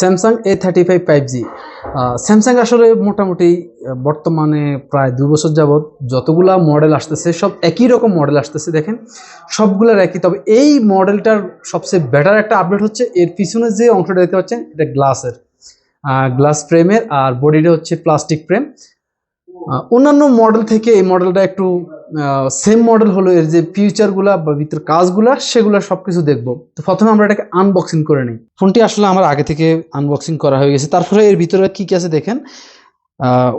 Samsung A thirty five five G Samsung আসলে মোটামুটি বর্তমানে প্রায় দু বছর যাবৎ যতগুলা মডেল আসতেছে, সব একই রকম মডেল আসতেছে, দেখেন। সবগুলোর একই, তবে এই মডেলটার সবচেয়ে বেটার একটা আপডেট হচ্ছে, এর পিছনে যে অংশটা দেখতে পাচ্ছেন, এটা গ্লাসের গ্লাস ফ্রেমের আর বডিটা হচ্ছে প্লাস্টিক ফ্রেম অন্যান্য মডেল থেকে এই মডেলটা একটু সেম মডেল হলো এর যে ফিউচারগুলা বা ভিতর কাজগুলা, সেগুলো সব কিছু দেখব। তো প্রথমে আমরা এটাকে আনবক্সিং করে নিই। ফোনটি আসলে আমার আগে থেকে আনবক্সিং করা হয়ে গেছে। তারপরে এর ভিতরে কি কি আছে দেখেন?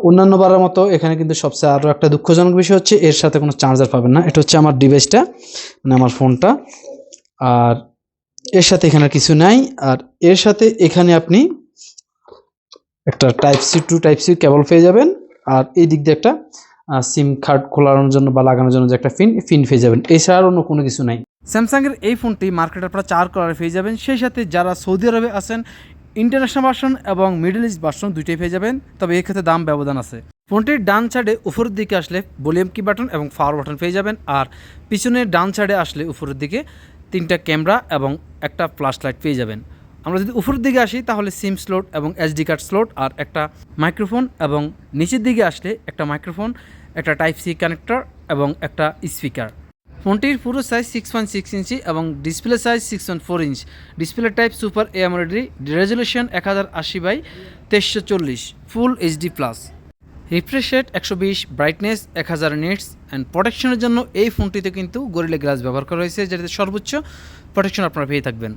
অন্যান্য বারের মতো এখানে কিন্তু সবচেয়ে আরও একটা দুঃখজনক বিষয় হচ্ছে, এর সাথে কোনো চার্জার পাবেন না। এটা হচ্ছে আমার ডিভাইসটা মানে আমার ফোনটা। আর এর সাথে এখানে কিছু নাই। আর এর সাথে এখানে আপনি একটা type C to type C cable পেয়ে যাবেন। আর এই দিক দিয়ে একটা সিম কার্ড খোলানোর জন্য বা লাগানোর জন্য যে একটা ফিন ফিন পেয়ে যাবেন। এছাড়া অন্য কোনো কিছু নাই। স্যামসাংয়ের এই ফোনটি মার্কেটে আপনারা চার কালারে পেয়ে যাবেন। সেই সাথে যারা সৌদি আরবে আছেন ইন্টারন্যাশনাল ভার্সন এবং মিডল ইস্ট ভার্সন দুইটাই পেয়ে যাবেন। তবে এই ক্ষেত্রে দাম ব্যবধান আছে। ফোনটির ডান সাইডে উপরের দিকে আসলে ভলিউম কি বাটন এবং পাওয়ার বাটন পেয়ে যাবেন। আর পিছনের ডান সাইডে আসলে উপরের দিকে তিনটা ক্যামেরা এবং একটা ফ্ল্যাশ লাইট পেয়ে যাবেন। আমরা যদি উপরের দিকে আসি, তাহলে সিম স্লট এবং এসডি কার্ড স্লট আর একটা মাইক্রোফোন এবং নিচের দিকে আসলে একটা মাইক্রোফোন, একটা টাইপ সি কানেক্টর এবং একটা স্পিকার। ফোনটির পুরো size six point six inch এবং display size six point four inch. Display type super AMOLED resolution এক হাজার আশি বাই তেইশশো চল্লিশ full HD plus refresh rate একশো বিশ ব্রাইটনেস এক হাজার নিটস অ্যান্ড প্রোটেকশনের জন্য এই ফোনটিতে কিন্তু গরিলা গ্লাস ব্যবহার করা হয়েছে, যেটাতে সর্বোচ্চ প্রোটেকশন আপনারা পেয়ে থাকবেন।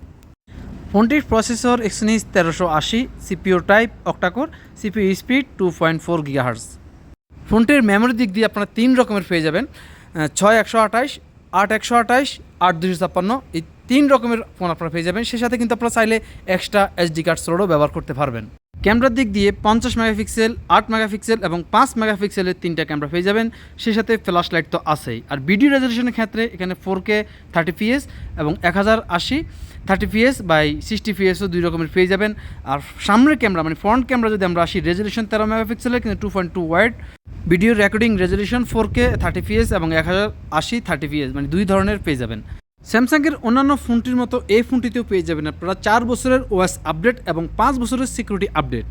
ফোনটির প্রসেসর এক্সনিস তেরোশো আশি CPU type, octa-core CPU speed two point four gigahertz ফোনটির মেমোরি দিক দিয়ে আপনারা তিন রকমের পেয়ে যাবেন ছয় একশো আঠাশ, আট একশো আঠাশ, আট দুশো ছাপ্পান্ন, এই তিন রকমের ফোন আপনারা পেয়ে যাবেন। সেই সাথে কিন্তু আপনারা চাইলে এক্সট্রা এসডি কার্ড স্লোডও ব্যবহার করতে পারবেন। ক্যামেরার দিক দিয়ে পঞ্চাশ মেগাপিক্সেল, আট মেগাপিক্সেল এবং পাঁচ মেগাপিক্সেলের তিনটা ক্যামেরা পেয়ে যাবেন। সেই সাথে ফ্ল্যাশ লাইট তো আছেই। আর ভিডিও রেজলিউশনের ক্ষেত্রে এখানে ফোর কে থার্টি পিএস এবং এক হাজার আশি থার্টি পিএস বাই সিক্সটি পিএসও দুই রকমের পেয়ে যাবেন। আর সামনের ক্যামেরা মানে ফ্রন্ট ক্যামেরা যদি আমরা আসি রেজলিউশন তেরো মেগা মেগাপিক্সেলের কিন্তু two point two wide video recording resolution four K thirty FPS এবং এক হাজার আশি থার্টি পিএস মানে দুই ধরনের পেয়ে যাবেন। স্যামসাংয়ের অন্যান্য ফোনটির মতো এই ফোনটিতেও পেয়ে যাবেন আপনারা চার বছরের ওএস আপডেট এবং পাঁচ বছরের সিকিউরিটি আপডেট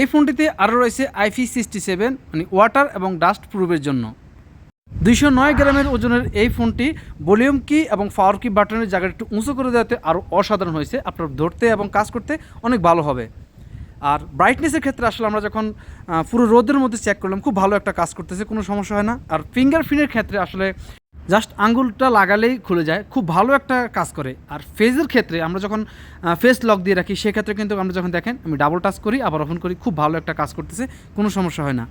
এই ফোনটিতে আরও রয়েছে আইফি সিক্সটি সেভেন মানে ওয়াটার এবং ডাস্ট প্রুফের জন্য। দুইশো নয় গ্রামের ওজনের এই ফোনটি ভলিউম কি এবং পাওয়ার কি বাটনের জায়গাটা একটু উঁচু করে দেওয়াতে আরও অসাধারণ হয়েছে। আপনার ধরতে এবং কাজ করতে অনেক ভালো হবে। আর ব্রাইটনেসের ক্ষেত্রে আসলে আমরা যখন পুরো রোদের মধ্যে চেক করলাম, খুব ভালো একটা কাজ করতেছে, কোনো সমস্যা হয় না। আর ফিঙ্গার প্রিন্টের ক্ষেত্রে আসলে জাস্ট আঙ্গুলটা লাগালেই খুলে যায়, খুব ভালো একটা কাজ করে। আর ফেজের ক্ষেত্রে আমরা যখন ফেস লক দিয়ে রাখি, সেক্ষেত্রে কিন্তু আমরা যখন দেখেন, আমি ডাবল টাচ করি, আবার ওপেন করি, খুব ভালো একটা কাজ করতেছে, কোনো সমস্যা হয় না।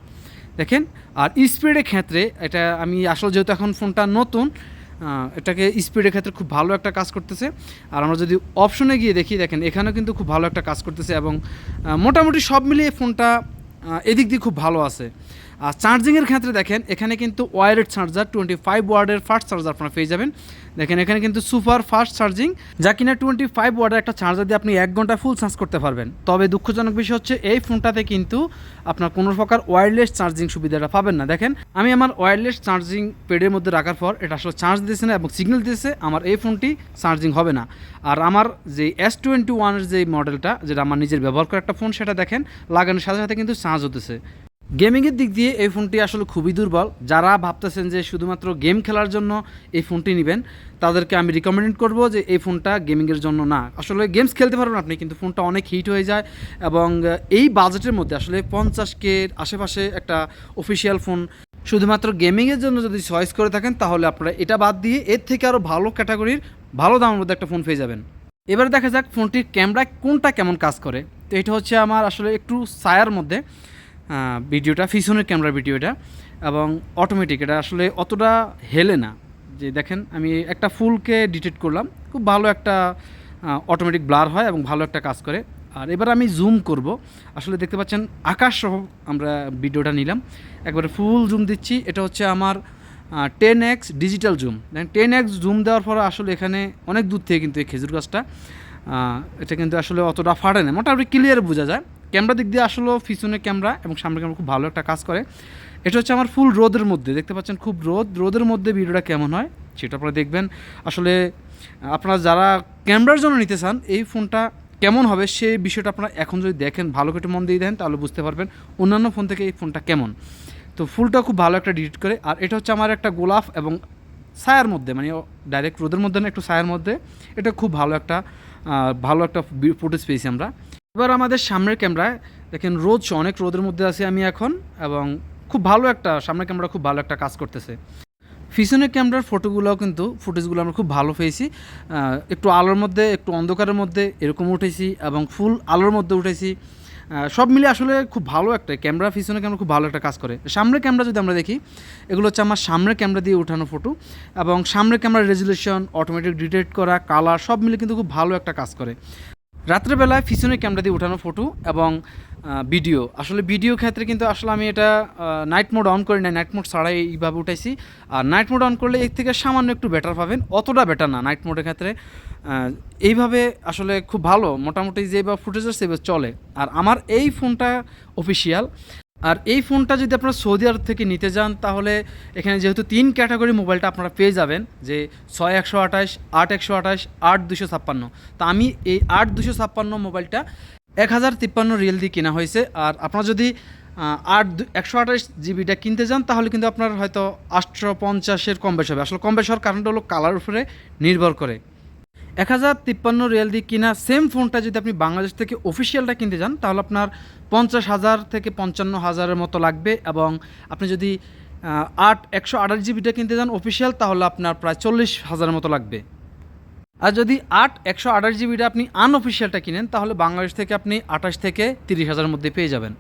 দেখেন, আর স্পিডের ক্ষেত্রে এটা আমি আসলে যেহেতু এখন ফোনটা নতুন এটাকে স্পিডের ক্ষেত্রে খুব ভালো একটা কাজ করতেছে। আর আমরা যদি অপশনে গিয়ে দেখি, দেখেন, এখানেও কিন্তু খুব ভালো একটা কাজ করতেছে এবং মোটামুটি সব মিলিয়ে ফোনটা এদিক দিয়ে খুব ভালো আছে। আর চার্জিংয়ের ক্ষেত্রে দেখেন, এখানে কিন্তু ওয়ারেড চার্জার টোয়েন্টি ফাইভ ওয়ার্ডের ফাস্ট চার্জার আপনারা পেয়ে যাবেন। দেখেন, এখানে কিন্তু সুপার ফাস্ট চার্জিং যা কিনা টোয়েন্টি ফাইভ ওয়ার্ডের একটা চার্জার দিয়ে আপনি এক ঘণ্টা ফুল চার্জ করতে পারবেন। তবে দুঃখজনক বিষয় হচ্ছে, এই ফোনটাতে কিন্তু আপনার কোনো প্রকার ওয়্যারলেস চার্জিং সুবিধাটা পাবেন না। দেখেন, আমি আমার ওয়্যারলেস চার্জিং পেডের মধ্যে রাখার পর এটা আসলে চার্জ দিতেছে না এবং সিগন্যাল দিতেছে, আমার এই ফোনটি চার্জিং হবে না। আর আমার যে এস টোয়েন্টি ওয়ানের যে মডেলটা যেটা আমার নিজের ব্যবহার করা একটা ফোন, সেটা দেখেন, লাগানোর সাথে সাথে কিন্তু চার্জ হতেছে। গেমিংয়ের দিক দিয়ে এই ফোনটি আসলে খুবই দুর্বল। যারা ভাবতেছেন যে শুধুমাত্র গেম খেলার জন্য এই ফোনটি নেবেন, তাদেরকে আমি রিকমেন্ড করব যে এই ফোনটা গেমিংয়ের জন্য না। আসলে গেমস খেলতে পারবেন আপনি, কিন্তু ফোনটা অনেক হিট হয়ে যায় এবং এই বাজেটের মধ্যে আসলে পঞ্চাশ কে আশেপাশে একটা অফিসিয়াল ফোন শুধুমাত্র গেমিংয়ের জন্য যদি চয়েস করে থাকেন, তাহলে আপনারা এটা বাদ দিয়ে এর থেকে আরও ভালো ক্যাটাগরির ভালো দামের মধ্যে একটা ফোন পেয়ে যাবেন। এবার দেখা যাক ফোনটির ক্যামেরা কোনটা কেমন কাজ করে। তো এটা হচ্ছে আমার আসলে একটু ছায়ার মধ্যে ভিডিওটা, পিছনের ক্যামেরার ভিডিওটা, এবং অটোমেটিক এটা আসলে অতটা হেলে না। যে দেখেন, আমি একটা ফুলকে ডিটেক্ট করলাম, খুব ভালো একটা অটোমেটিক ব্লার হয় এবং ভালো একটা কাজ করে। আর এবার আমি জুম করব। আসলে দেখতে পাচ্ছেন আকাশ সহ আমরা ভিডিওটা নিলাম। একবারে ফুল জুম দিচ্ছি। এটা হচ্ছে আমার টেন এক্স ডিজিটাল জুম দেখেন টেন এক্স জুম দেওয়ার পর আসলে এখানে অনেক দূর থেকে কিন্তু এই খেজুর গাছটা এটা কিন্তু আসলে অতটা ফাটে না। মোটামুটি ক্লিয়ার বোঝা যায়। ক্যামেরা দিক দিয়ে আসলে পিছনের ক্যামেরা এবং সামনের ক্যামেরা খুব ভালো একটা কাজ করে। এটা হচ্ছে আমার ফুল রোদের মধ্যে। দেখতে পাচ্ছেন খুব রোদ। রোদের মধ্যে ভিডিওটা কেমন হয় সেটা আপনারা দেখবেন। আসলে আপনারা যারা ক্যামেরার জন্য নিতে চান, এই ফোনটা কেমন হবে সেই বিষয়টা আপনারা এখন যদি দেখেন, ভালো করে মন দিয়ে দেন তাহলে বুঝতে পারবেন অন্যান্য ফোন থেকে এই ফোনটা কেমন। তো ফুলটা খুব ভালো একটা ডিলিট করে। আর এটা হচ্ছে আমার একটা গোলাপ এবং ছায়ার মধ্যে মানে ডাইরেক্ট রোদের মধ্যে না, একটু ছায়ার মধ্যে। এটা খুব ভালো একটা ভালো একটা ফুটেজ পেয়েছি আমরা। এবার আমাদের সামনের ক্যামেরায় দেখেন রোদ অনেক রোদের মধ্যে আছি আমি এখন, এবং খুব ভালো একটা, সামনের ক্যামেরা খুব ভালো একটা কাজ করতেছে। পিছনের ক্যামেরার ফটোগুলোও কিন্তু ফুটেজগুলো আমরা খুব ভালো পেয়েছি। একটু আলোর মধ্যে, একটু অন্ধকারের মধ্যে এরকম উঠেছি, এবং ফুল আলোর মধ্যে উঠেছি। সব মিলে আসলে খুব ভালো একটা, ক্যামেরা পিছনে ক্যামেরা খুব ভালো একটা কাজ করে। সামনে ক্যামেরা যদি আমরা দেখি, এগুলো হচ্ছে আমার সামনে ক্যামেরা দিয়ে উঠানো ফটো এবং সামনে ক্যামেরার রেজুলেশন অটোমেটিক ডিটেক্ট করা কালার সব মিলে কিন্তু খুব ভালো একটা কাজ করে। রাত্রেবেলায় ফিসনের ক্যামেরা দিয়ে উঠানো ফটো এবং ভিডিও। আসলে ভিডিও ক্ষেত্রে কিন্তু আসলে আমি এটা নাইট মোড অন করি না নাইট মোড ছাড়াই এইভাবে উঠাইছি। আর নাইট মোড অন করলে এর থেকে সামান্য একটু বেটার পাবেন, অতটা বেটার না নাইট মোডের ক্ষেত্রে। এইভাবে আসলে খুব ভালো, মোটামুটি যে বা ফুটেজ আছে চলে। আর আমার এই ফোনটা অফিসিয়াল আর এই ফোনটা যদি আপনারা সৌদি আরব থেকে নিতে যান, তাহলে এখানে যেহেতু তিন ক্যাটাগরি মোবাইলটা আপনারা পেয়ে যাবেন, যে ছয় একশো আঠাশ, আট একশো আঠাশ, আট দুশো ছাপ্পান্ন। তা আমি এই আট দুশো ছাপ্পান্ন মোবাইলটা এক হাজার তিপ্পান্ন রিয়েল দিয়ে কেনা হয়েছে। আর আপনারা যদি আট একশো আঠাশ জিবিটা কিনতে যান, তাহলে কিন্তু আপনার হয়তো আটশো পঞ্চাশের কম বেশ হবে। আসলে কম বেশ হওয়ার কারণটা হলো কালার উপরে নির্ভর করে। এক হাজার তিপ্পান্ন রিয়াল দিয়ে কিনা সেম ফোনটা যদি আপনি বাংলাদেশ থেকে অফিসিয়ালটা কিনতে যান, তাহলে আপনার পঞ্চাশ হাজার থেকে পঞ্চান্ন হাজারের মতো লাগবে এবং আপনি যদি আট, একশো আঠাশ জিবিটা কিনতে যান অফিসিয়াল তাহলে আপনার প্রায় চল্লিশ হাজারের মতো লাগবে। আর যদি আট, একশো আঠাশ জিবিটা আপনি আনঅফিসিয়ালটা কিনেন, তাহলে বাংলাদেশ থেকে আপনি আঠাশ থেকে তিরিশ হাজারের মধ্যে পেয়ে যাবেন।